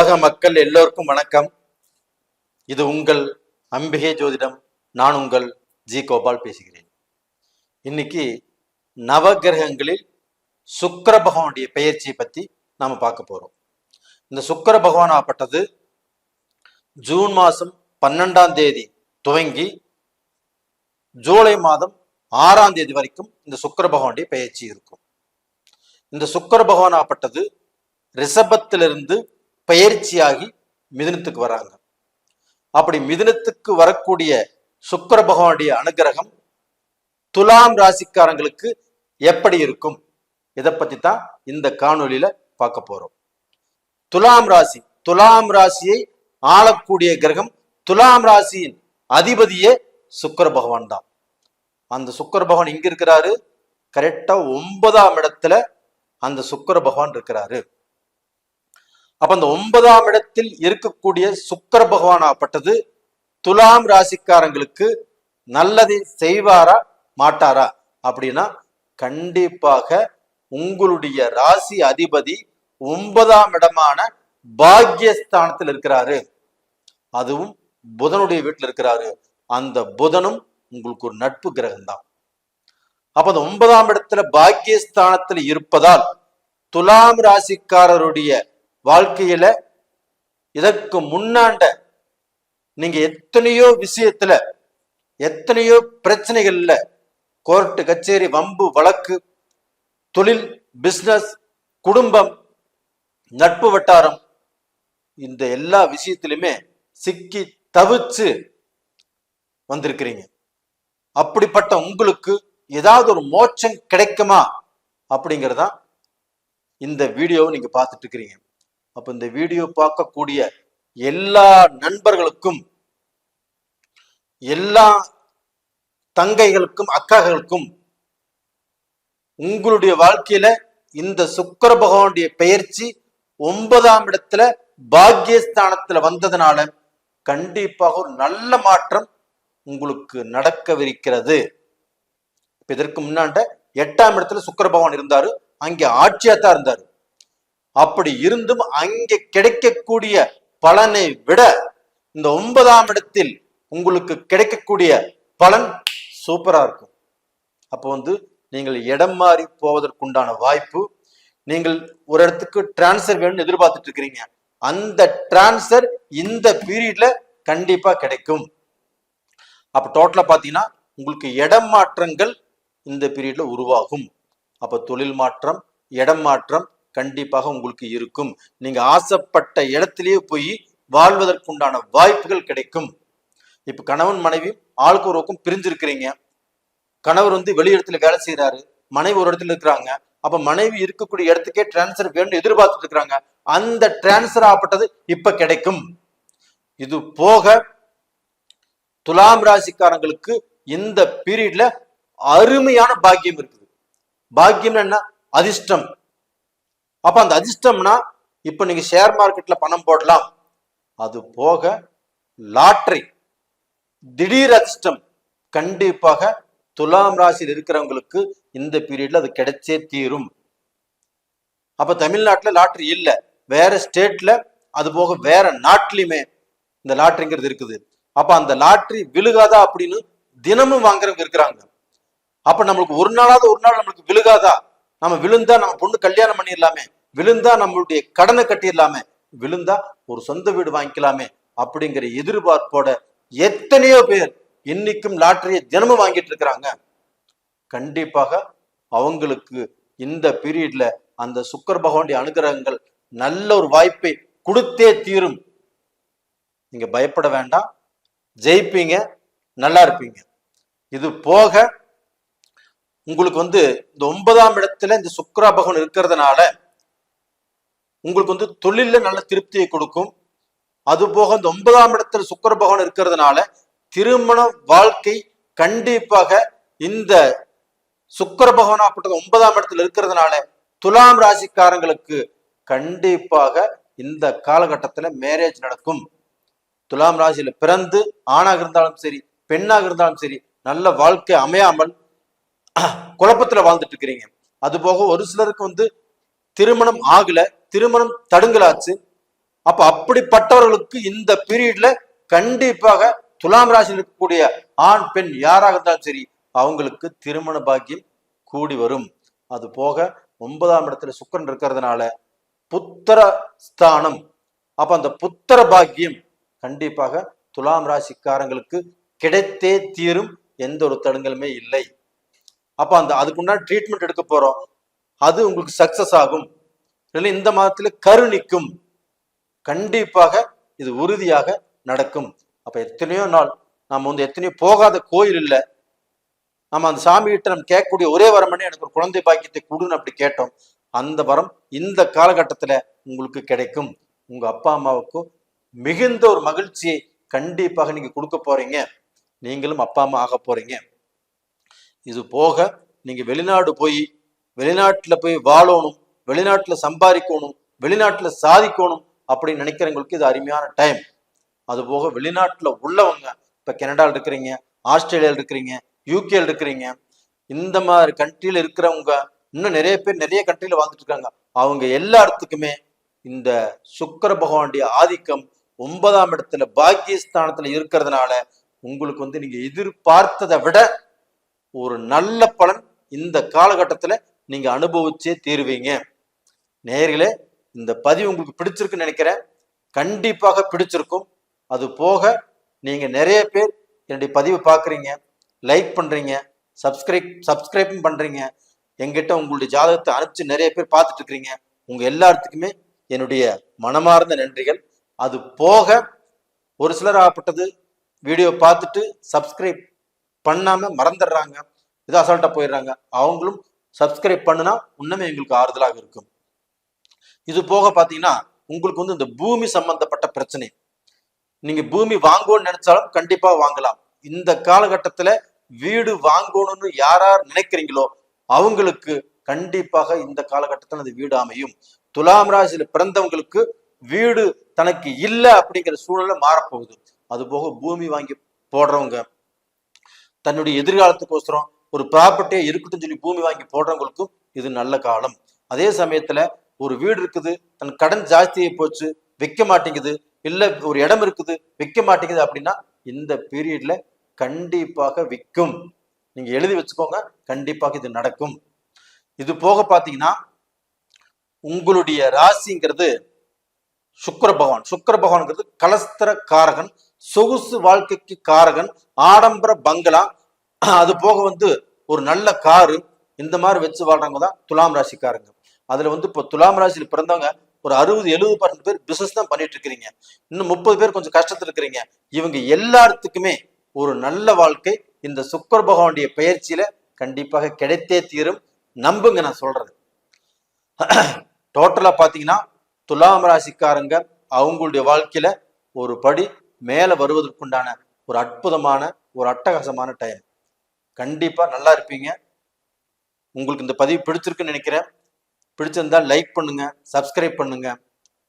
உலக மக்கள் எல்லோருக்கும் வணக்கம். இது உங்கள் அம்பிகை ஜோதிடம். நான் உங்கள் ஜி கோபால் பேசுகிறேன். இன்னைக்கு நவகிரகங்களில் சுக்கர பகவானுடைய பெயர்ச்சியை பத்தி நாம பார்க்க போறோம். இந்த சுக்கர பகவான் ஆப்பட்டது ஜூன் மாதம் பன்னெண்டாம் தேதி துவங்கி ஜூலை மாதம் ஆறாம் தேதி வரைக்கும் இந்த சுக்கர பகவானுடைய பெயர்ச்சி இருக்கும். இந்த சுக்கர பகவான் ஆப்பட்டது ரிஷபத்திலிருந்து பயிற்சியாகி மிதுனத்துக்கு வராங்க. அப்படி மிதுனத்துக்கு வரக்கூடிய சுக்கிர பகவானுடைய அனுகிரகம் துலாம் ராசிக்காரங்களுக்கு எப்படி இருக்கும்? இதை பத்தி தான் இந்த காணொலியில பார்க்க போறோம். துலாம் ராசி துலாம் ராசியை ஆளக்கூடிய கிரகம் துலாம் ராசியின் அதிபதியே சுக்கர பகவான் தான். அந்த சுக்கர பகவான் இங்க இருக்கிறாரு. கரெக்டா ஒன்பதாம் இடத்துல அந்த சுக்கிர பகவான் இருக்கிறாரு. அப்ப அந்த ஒன்பதாம் இடத்தில் இருக்கக்கூடிய சுக்கர பகவானாப்பட்டது துலாம் ராசிக்காரங்களுக்கு நல்லதை செய்வாரா மாட்டாரா? அப்படின்னா கண்டிப்பாக உங்களுடைய ராசி அதிபதி ஒன்பதாம் இடமான பாக்யஸ்தானத்தில் இருக்கிறாரு. அதுவும் புதனுடைய வீட்டில் இருக்கிறாரு. அந்த புதனும் உங்களுக்கு ஒரு நட்பு கிரகம் தான் அப்ப அந்த ஒன்பதாம் இடத்துல பாக்கியஸ்தானத்தில் இருப்பதால் துலாம் ராசிக்காரருடைய வாழ்க்கையில இதற்கு முன்னாண்ட நீங்க எத்தனையோ விஷயத்துல எத்தனையோ பிரச்சனைகள்ல கோர்ட்டு கச்சேரி வம்பு வழக்கு தொழில் பிஸ்னஸ் குடும்பம் நட்பு வட்டாரம் இந்த எல்லா விஷயத்திலுமே சிக்கி தவிச்சு வந்திருக்கிறீங்க. அப்படிப்பட்ட உங்களுக்கு ஏதாவது ஒரு மோட்சம் கிடைக்குமா அப்படிங்கறதான் இந்த வீடியோவை நீங்க பார்த்துட்டு இருக்கிறீங்க. அப்ப இந்த வீடியோ பார்க்கக்கூடிய எல்லா நண்பர்களுக்கும் எல்லா தங்கைகளுக்கும் அக்காகளுக்கும் உங்களுடைய வாழ்க்கையில இந்த சுக்கர பகவானுடைய பெயர்ச்சி ஒன்பதாம் இடத்துல பாக்கியஸ்தானத்துல வந்ததுனால கண்டிப்பாக ஒரு நல்ல மாற்றம் உங்களுக்கு நடக்கவிருக்கிறது. இதற்கு முன்னாண்ட எட்டாம் இடத்துல சுக்கர பகவான் இருந்தாரு அங்கே ஆட்சியா தான் இருந்தாரு. அப்படி இருந்தும் அங்கே கிடைக்கக்கூடிய பலனை விட இந்த ஒன்பதாம் இடத்தில் உங்களுக்கு கிடைக்கக்கூடிய பலன் சூப்பரா இருக்கும். அப்போ வந்து நீங்கள் இடம் மாறி போவதற்குண்டான வாய்ப்பு நீங்கள் ஒரு இடத்துக்கு டிரான்ஸ்ஃபர் வேணும்னு எதிர்பார்த்துட்டு இருக்கிறீங்க. அந்த டிரான்ஸ்ஃபர் இந்த பீரியட்ல கண்டிப்பா கிடைக்கும். அப்ப டோட்டலா பாத்தீங்கன்னா உங்களுக்கு இடம் மாற்றங்கள் இந்த பீரியட்ல உருவாகும். அப்ப தொழில் மாற்றம் இடம் மாற்றம் கண்டிப்பாக உங்களுக்கு இருக்கும். நீங்க ஆசைப்பட்ட இடத்திலேயே போய் வாழ்வதற்குண்டான வாய்ப்புகள் கிடைக்கும். இப்ப கணவன் மனைவி ஆளுக்கு ஒரு பக்கம் பிரிஞ்சிருக்கிறீங்க. கணவர் வந்து வெளி இடத்துல வேலை செய்யறாரு மனைவி ஒரு இடத்துல இருக்கிறாங்க. அப்ப மனைவி இருக்கக்கூடிய இடத்துக்கே டிரான்ஸ்ஃபர் வேணும் எதிர்பார்த்துட்டு இருக்கிறாங்க. அந்த டிரான்ஸ்ஃபர் ஆகப்பட்டது இப்ப கிடைக்கும். இது போக துலாம் ராசிக்காரங்களுக்கு இந்த பீரியட்ல அருமையான பாக்கியம் இருக்குது. பாக்கியம் என்ன? அதிர்ஷ்டம். அப்ப அந்த அதிர்ஷ்டம்னா இப்ப நீங்க ஷேர் மார்க்கெட்ல பணம் போடலாம். அது போக லாட்ரி திடீர் அதிர்ஷ்டம். கண்டிப்பாக துலாம் ராசியில் இருக்கிறவங்களுக்கு இந்த பீரியட்ல அது கிடைச்சே தீரும். அப்ப தமிழ்நாட்டுல லாட்ரி இல்லை. வேற ஸ்டேட்ல அது போக வேற நாட்டிலுமே இந்த லாட்ரிங்கிறது இருக்குது. அப்ப அந்த லாட்ரி விழுகாதா அப்படின்னு தினமும் வாங்குறவங்க இருக்கிறாங்க. அப்ப நம்மளுக்கு ஒரு நாளாவது ஒரு நாள் நம்மளுக்கு விழுகாதா? நம்ம விழுந்தா நம்ம பொண்ணு கல்யாணம் பண்ணிடலாமே. விழுந்தா நம்மளுடைய கடனை கட்டிடலாமே. விழுந்தா ஒரு சொந்த வீடு வாங்கிக்கலாமே அப்படிங்கிற எதிர்பார்ப்போட எத்தனையோ பேர் இன்னைக்கும் லாட்டரியை தினமும் வாங்கிட்டு இருக்கிறாங்க. கண்டிப்பாக அவங்களுக்கு இந்த பீரியட்ல அந்த சுக்கர் பகவானுடைய அனுகிரகங்கள் நல்ல ஒரு வாய்ப்பை கொடுத்தே தீரும். நீங்க பயப்பட வேண்டாம். ஜெயிப்பீங்க. நல்லா இருப்பீங்க. இது போக உங்களுக்கு வந்து இந்த ஒன்பதாம் இடத்துல இந்த சுக்கரா பகவான் இருக்கிறதுனால உங்களுக்கு வந்து தொழில நல்ல திருப்தியை கொடுக்கும். அது போக இந்த ஒன்பதாம் இடத்துல சுக்கர பகவான் இருக்கிறதுனால திருமண வாழ்க்கை கண்டிப்பாக இந்த சுக்கர பகவானாப்பட்டது ஒன்பதாம் இடத்துல இருக்கிறதுனால துலாம் ராசிக்காரங்களுக்கு கண்டிப்பாக இந்த காலகட்டத்துல மேரேஜ் நடக்கும். துலாம் ராசியில பிறந்து ஆணாக இருந்தாலும் சரி பெண்ணாக இருந்தாலும் சரி நல்ல வாழ்க்கை அமையாமல் குழப்பத்துல வாழ்ந்துட்டு இருக்கிறீங்க. அது போக ஒரு சிலருக்கு வந்து திருமணம் ஆகல திருமணம் தடுங்கலாச்சு. அப்ப அப்படிப்பட்டவர்களுக்கு இந்த பீரியட்ல கண்டிப்பாக துலாம் ராசியில் இருக்கக்கூடிய ஆண் பெண் யாராக இருந்தாலும் சரி அவங்களுக்கு திருமண பாக்கியம் கூடி வரும். அது போக ஒன்பதாம் இடத்துல சுக்கரன் இருக்கிறதுனால புத்திர ஸ்தானம். அப்ப அந்த புத்திர பாக்கியம் கண்டிப்பாக துலாம் ராசிக்காரங்களுக்கு கிடைத்தே தீரும். எந்த ஒரு தடுங்கலுமே இல்லை. அப்ப அந்த அதுக்குண்டான ட்ரீட்மெண்ட் எடுக்க போறோம். அது உங்களுக்கு சக்சஸ் ஆகும். இல்லை இந்த மாதத்துல கரு நிற்கும். கண்டிப்பாக இது உறுதியாக நடக்கும். அப்ப எத்தனையோ நாள் நம்ம வந்து எத்தனையோ போகாத கோயில் இல்லை. நம்ம அந்த சாமி கிட்ட நம்ம கேட்கக்கூடிய ஒரே வரமனே எனக்கு ஒரு குழந்தை பாக்கியத்தை கொடுன்னு அப்படி கேட்டோம். அந்த வரம் இந்த காலகட்டத்தில் உங்களுக்கு கிடைக்கும். உங்கள் அப்பா அம்மாவுக்கும் மிகுந்த ஒரு மகிழ்ச்சியை கண்டிப்பாக நீங்கள் கொடுக்க போறீங்க. நீங்களும் அப்பா அம்மா ஆக போறீங்க. இது போக நீங்கள் வெளிநாடு போய் வெளிநாட்டில் போய் வாழணும் வெளிநாட்டில் சம்பாதிக்கணும் வெளிநாட்டில் சாதிக்கணும் அப்படின்னு நினைக்கிறவங்களுக்கு இது அருமையான டைம் அது போக வெளிநாட்டில் உள்ளவங்க இப்போ கனடாவில் இருக்கிறீங்க ஆஸ்திரேலியாவில் இருக்கிறீங்க யூகேல இருக்கிறீங்க இந்த மாதிரி கண்ட்ரியில இருக்கிறவங்க இன்னும் நிறைய பேர் நிறைய கண்ட்ரியில வாழ்ந்துட்டு இருக்காங்க. அவங்க எல்லாத்துக்குமே இந்த சுக்கர பகவானுடைய ஆதிக்கம் ஒன்பதாம் இடத்துல பாக்கியஸ்தானத்துல இருக்கிறதுனால உங்களுக்கு வந்து நீங்க எதிர்பார்த்ததை விட ஒரு நல்ல பலன் இந்த காலகட்டத்தில் நீங்கள் அனுபவிச்சே தீருவீங்க. நேர்களே இந்த பதிவு உங்களுக்கு பிடிச்சிருக்குன்னு நினைக்கிறேன். கண்டிப்பாக பிடிச்சிருக்கும். அது போக நீங்கள் நிறைய பேர் என்னுடைய பதிவு பார்க்குறீங்க லைக் பண்ணுறீங்க சப்ஸ்கிரைப் சப்ஸ்கிரைப்பும் பண்ணுறீங்க எங்கிட்ட உங்களுடைய ஜாதகத்தை அனுப்பிச்சு நிறைய பேர் பார்த்துட்டு இருக்கிறீங்க. எல்லாத்துக்குமே என்னுடைய மனமார்ந்த நன்றிகள். அது போக ஒரு சிலர் ஆகப்பட்டது. வீடியோ பார்த்துட்டு சப்ஸ்கிரைப் பண்ணாம மறந்துடுறாங்க. இது அசால்ட்டா போயிடுறாங்க. அவங்களும் சப்ஸ்கிரைப் பண்ணுனா இன்னுமே எங்களுக்கு ஆறுதலாக இருக்கும். இது போக பாத்தீங்கன்னா உங்களுக்கு வந்து இந்த பூமி சம்பந்தப்பட்ட பிரச்சனை. நீங்க பூமி வாங்கணும்னு நினைச்சாலும் கண்டிப்பா வாங்கலாம். இந்த காலகட்டத்துல வீடு வாங்கணும்னு யார் யார் நினைக்கிறீங்களோ அவங்களுக்கு கண்டிப்பாக இந்த காலகட்டத்தில் அந்த வீடு அமையும். துலாம் ராசியில பிறந்தவங்களுக்கு வீடு தனக்கு இல்லை அப்படிங்கிற சூழ்நிலை மாறப்போகுது. அது போக பூமி வாங்கி போடுறவங்க தன்னுடைய எதிர்காலத்துக்கோசரம் ஒரு ப்ராப்பர்ட்டியே இருக்கட்டும் சொல்லி பூமி வாங்கி போடுறவங்களுக்கும் இது நல்ல காலம். அதே சமயத்துல ஒரு வீடு இருக்குது தன் கடன் ஜாஸ்தியை போச்சு வைக்க மாட்டேங்குது இல்ல ஒரு இடம் இருக்குது வைக்க மாட்டேங்குது அப்படின்னா இந்த பீரியட்ல கண்டிப்பாக விற்கும். நீங்க எழுதி வச்சுக்கோங்க கண்டிப்பாக இது நடக்கும். இது போக பாத்தீங்கன்னா உங்களுடைய ராசிங்கிறது சுக்கர பகவான். சுக்கர பகவான்ங்கிறது கலஸ்திர காரகன் சொகுசு வாழ்க்கைக்கு காரகன் ஆடம்பர பங்களா. அது போக வந்து ஒரு நல்ல காரு இந்த மாதிரி வச்சு வாழ்றவங்க தான் துலாம் ராசிக்காரங்க. அதுல வந்து இப்போ துலாம் ராசியில பிறந்தவங்க ஒரு அறுபது எழுபது பர்சன்ட் பேர் பிசினஸ் தான் பண்ணிட்டு இருக்கிறீங்க. இன்னும் முப்பது பேர் கொஞ்சம் கஷ்டத்துல இருக்கிறீங்க. இவங்க எல்லாத்துக்குமே ஒரு நல்ல வாழ்க்கை. இந்த சுக்கர பகவானுடைய பயிற்சியில கண்டிப்பாக கிடைத்தே தீரும். நம்புங்க நான் சொல்றது. டோட்டலா பாத்தீங்கன்னா துலாம் ராசிக்காரங்க அவங்களுடைய வாழ்க்கையில ஒரு படி மேல வருவதற்குண்டான ஒரு அற்புதமான ஒரு அட்டகாசமான டைம் கண்டிப்பா நல்லா இருப்பீங்க. உங்களுக்கு இந்த பதிவு பிடிச்சிருக்குன்னு நினைக்கிறேன். பிடிச்சிருந்தா லைக் பண்ணுங்க சப்ஸ்கிரைப் பண்ணுங்க.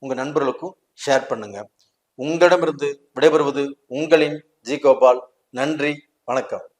உங்க நண்பர்களுக்கும் ஷேர் பண்ணுங்க. உங்களிடமிருந்து விடைபெறுவது உங்களின் ஜி கோபால். நன்றி வணக்கம்.